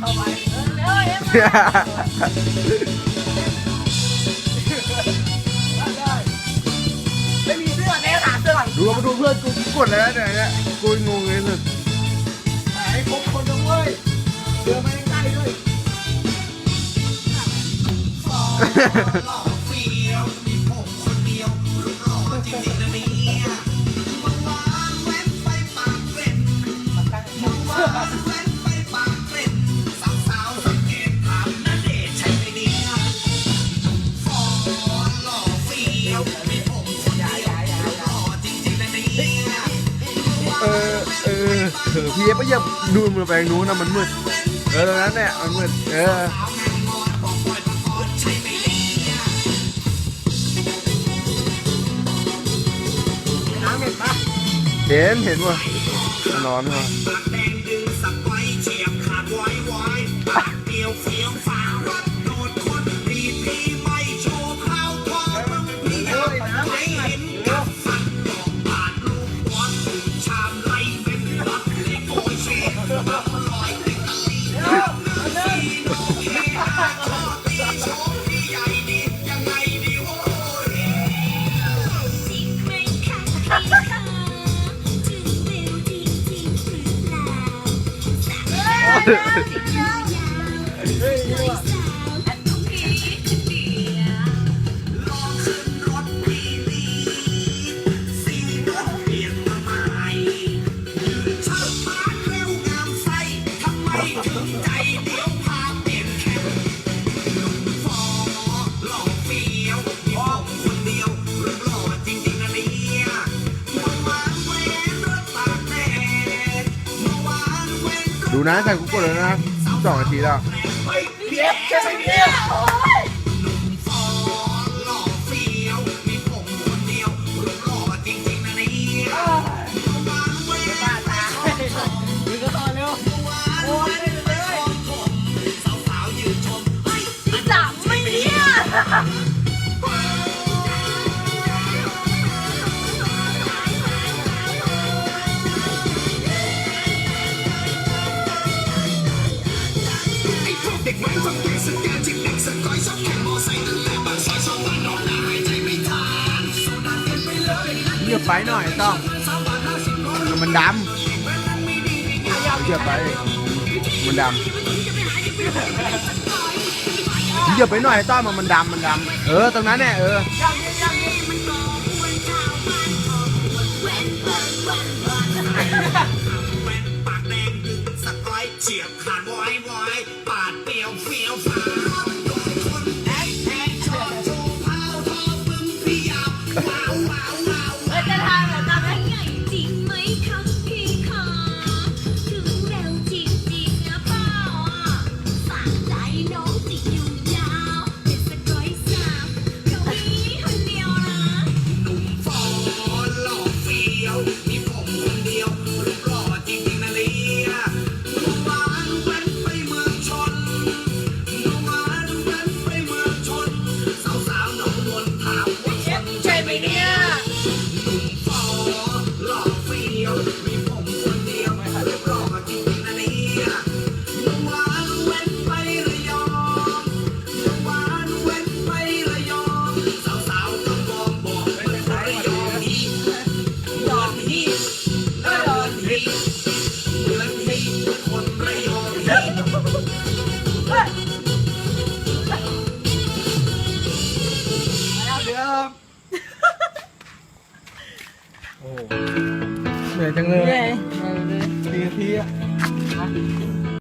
เข้าไปเออเร็วเร็วได้ไม่มีเสื้อแน่หาเสื้อก่อนดูมาดูเพื่อนกูกดแล้วเนี่ยเนี่ยกูงงเลยสุดหายครบคนด้วยเว้ยเดินมาใกล้ด้วยเเออพี่เอฟก็ยังดูมันไปทางนู้นนะมันมืด เออตรงนั้นเนี่ยมันมืด เออเห็นเห็นเห็นว่ะนอนว่ะ Hey, you are. ดูนะใส่กูกดแล้วนะสองนาทีแล้วเพียบใช่ไหมเพียบ เยียบไปหน่อยต้อง มันดำเยียบไป มันดำเยียบไปหน่อยต้อมมันมันดำมันดำเออตรงนั้นเนี่ยเออเฉียบขาดว เป เหนื่อยจังเลยเหนื่อยทีทีอะเ